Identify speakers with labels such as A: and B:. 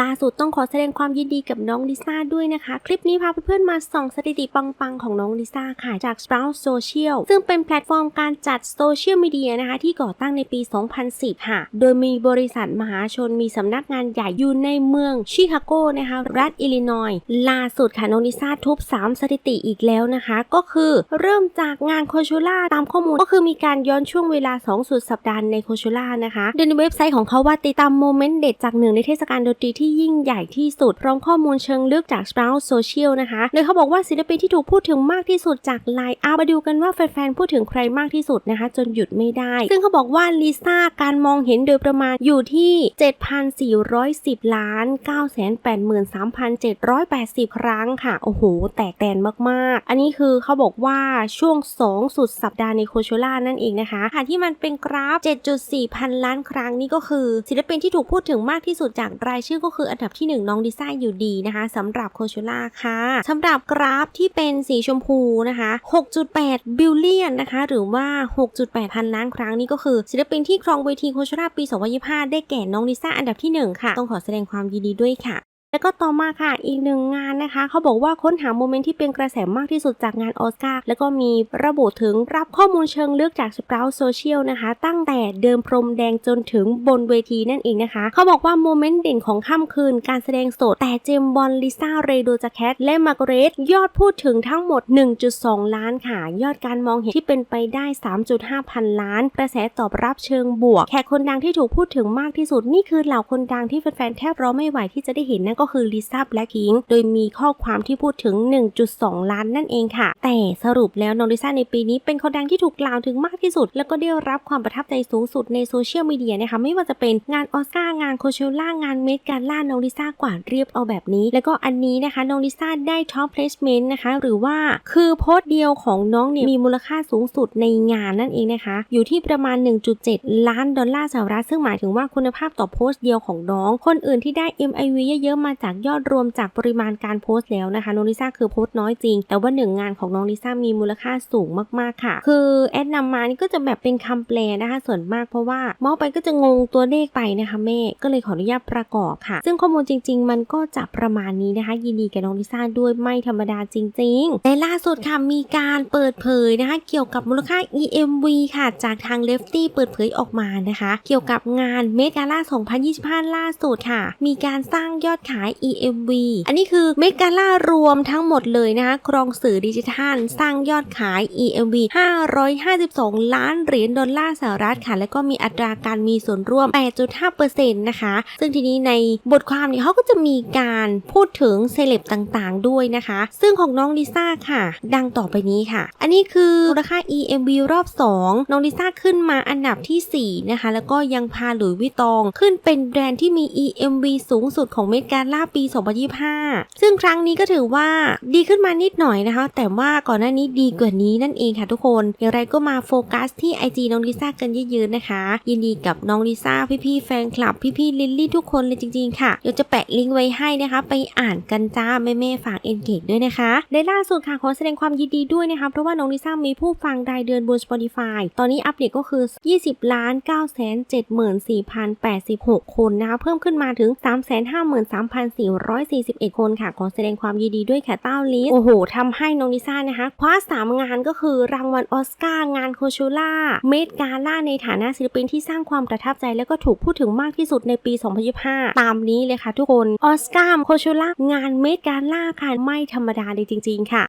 A: ล่าสุดต้องขอแสดงความยินดีกับน้องลิซ่าด้วยนะคะ คลิปนี้พาเพื่อนๆมาส่องสถิติปังๆ ของน้องลิซ่าค่ะจาก Sprout Social ซึ่งเป็นแพลตฟอร์มการจัดโซเชียลมีเดียนะคะ ที่ก่อตั้งในปี 2010 ค่ะ โดยมีบริษัทมหาชนมีสำนักงานใหญ่อยู่ในเมืองชิคาโกนะคะ รัฐอิลลินอยส์ล่าสุดค่ะน้องลิซ่าทุบ 3 สถิติอีกแล้วนะคะ ก็คือเริ่มจากงานโคชูล่าตามข้อมูล ก็คือมีการย้อนช่วงเวลา 2 สุดสัปดาห์ในโคชูล่านะคะโดยในเว็บไซต์ของเขาว่าติดตามโมเมนต์เด็ดจากหนึ่งในเทศกาลดนตรีที่ยิ่งใหญ่ที่สุด พร้อมข้อมูลเชิงลึกจาก Sprout Social นะคะโดยเขาบอกว่าศิลปินที่ถูกพูดถึงมากที่สุดจากไลน์อัพมาดูกันว่าแฟนๆ พูดถึงใครมากที่สุดนะคะ จนหยุดไม่ได้ ซึ่งเขาบอกว่าลิซ่าการมองเห็นโดยประมาณอยู่ที่ 7,410 ล้าน 983,780 ครั้งค่ะ โอ้โห แตกแตนมากๆ อันนี้คือเขาบอกว่าช่วง 2 สุดสัปดาห์ในโคโชล่านั่นเองนะคะค่ะที่มันเป็นกราฟ 7.4 พันล้านครั้งนี่ก็คือศิลปินที่ถูกพูดถึงมากที่สุดจากรายชื่อก็คืออันดับที่ 1 น้องดิซ่าอยู่ดีนะคะสำหรับโคโชล่าค่ะสำหรับกราฟที่เป็นสีชมพูนะคะ 6.8 บิลเลียนนะคะ หรือว่า 6.8 พันล้านครั้งนี่ก็คือศิลปินที่ครองเวทีโคโชล่าปี 2025 ได้แก่น้องดิซ่าอันดับที่ 1 ค่ะ ต้องขอแสดงความยินดีด้วยค่ะ แล้วก็ต่อมาค่ะอีกหนึ่งงานนะคะ เขาบอกว่าค้นหาโมเมนต์ที่เป็นกระแสมากที่สุดจากงานออสการ์แล้วก็มีระบุถึงรับข้อมูลเชิงลึกจากสปราวโซเชียลนะคะ ตั้งแต่เดิมพรมแดงจนถึงบนเวทีนั่นเองนะคะ เขาบอกว่าโมเมนต์เด่นของค่ำคืน การแสดงสดแต่เจมบอลลิซ่าเรโดจาแคทและมาร์กเรตยอดพูดถึงทั้งหมด 1.2 ล้านค่ะ ยอดการมองเห็นที่เป็นไปได้ 3.5 พันล้าน กระแสตอบรับเชิงบวก แขกคนดังที่ถูกพูดถึงมากที่สุดนี่คือเหล่าคนดังที่แฟนๆแทบรอไม่ไหวที่จะได้เห็นนั่นก็คือลิซ่าแบล็คพิงโดยมีข้อความที่พูดถึง 1.2 ล้านนั่นเองค่ะ แต่สรุปแล้วน้องลิซ่าในปีนี้เป็นคนดังที่ถูกกล่าวถึงมากที่สุด แล้วก็ได้รับความประทับใจสูงสุดในโซเชียลมีเดียนะคะไม่ว่าจะเป็นงานออสการ์งานโคเชล่างานเมดการล่าน้องลิซ่ากว่าเรียบเอาแบบนี้ แล้วก็อันนี้นะคะน้องลิซ่าได้ท็อปเพลสเมนต์นะคะหรือว่าคือโพสต์เดียวของน้องเนี่ยมีมูลค่าสูงสุดในงานนั่นเองนะคะ อยู่ที่ประมาณ 1.7 ล้านดอลลาร์สหรัฐซึ่งหมายถึงว่าคุณภาพต่อโพสต์เดียวของน้อง คนอื่นที่ได้ MIV เยอะๆมาจากยอดรวมจากปริมาณการโพสต์แล้วนะคะน้องลิซ่าคือโพสต์น้อยจริง แต่ว่าหนึ่งงานของน้องลิซ่ามีมูลค่าสูงมากๆค่ะ คือแอดนำมานี่ก็จะแบบเป็นคำแปลนะคะ ส่วนมากเพราะว่าเมาส์ไปก็จะงงตัวเลขไปนะคะแม่ก็เลยขออนุญาตประกอบค่ะ ซึ่งข้อมูลจริง ๆ มันก็จะประมาณนี้นะคะ ยินดีกับน้องลิซ่าด้วยไม่ธรรมดาจริงๆแต่ล่าสุดค่ะมีการเปิดเผยนะคะ เกี่ยวกับมูลค่า EMV ค่ะ จากทาง Lefty เปิดเผยออกมานะคะ เกี่ยวกับงานเมกาล่า2025 ล่าสุดค่ะ มีการสร้างยอดขายาย EMV อันนี้คือเมกาล่ารวมทั้งหมดเลยนะคะครองสื่อดิจิทัล สร้างยอดขาย EMV 552 ล้านเหรียญดอลลาร์สหรัฐค่ะ แล้วก็มีอัตราการมีส่วนร่วม 8.5%นะคะ ซึ่งทีนี้ในบทความเนี่ยเขาก็จะมีการพูดถึงเซเลบต่างๆด้วยนะคะ ซึ่งของน้องลิซ่าค่ะ ดังต่อไปนี้ค่ะ อันนี้คือมูลค่า EMV รอบ 2 น้องลิซ่าขึ้นมาอันดับทีสี่4 นะคะ แล้วก็ยังพาหลุยสวิตอง ขึ้นเป็นแบรนด์ที่มี EMV สูงสุดของเมกาล่าปี 2025 ซึ่งครั้งนี้ก็ถือว่าดีขึ้นมานิดหน่อยนะคะ แต่ว่าก่อนหน้านี้ดีกว่านี้นั่นเองค่ะทุกคน อย่างไรก็มาโฟกัสที่ IG น้องลิซ่ากันเยอะๆนะคะ ยินดีกับน้องลิซ่าพี่ๆแฟนคลับ พี่ๆลิลลี่ทุกคนเลยจริงๆค่ะเดี๋ยวจะแปะลิงก์ไว้ให้นะคะ ไปอ่านกันจ้าแม่ๆฝากเอนเกจด้วยนะคะและล่าสุดค่ะขอแสดงความยินดีด้วยนะคะเพราะว่าน้องลิซ่ามีผู้ฟังรายเดือนบน Spotify ตอนนี้อัปเดตก็คือ 20ล้าน9 7 4 0 8 6 คนนะคะเพิ่มขึ้นมาถึง 353,000 1,441 คนค่ะ ขอแสดงความยินดีด้วยค่ะเต้าลิส โอ้โหทำให้น้องลิซ่านะคะ คว้า 3 งานก็คือรางวัลออสการ์งานโคชูล่า เมดกาล่าในฐานะศิลปินที่สร้างความประทับใจ และก็ถูกพูดถึงมากที่สุดในปี 2025 ตามนี้เลยค่ะทุกคน ออสการ์โคชูล่างานเมดกาล่าค่ะ ไม่ธรรมดาเลยจริง ๆ ค่ะ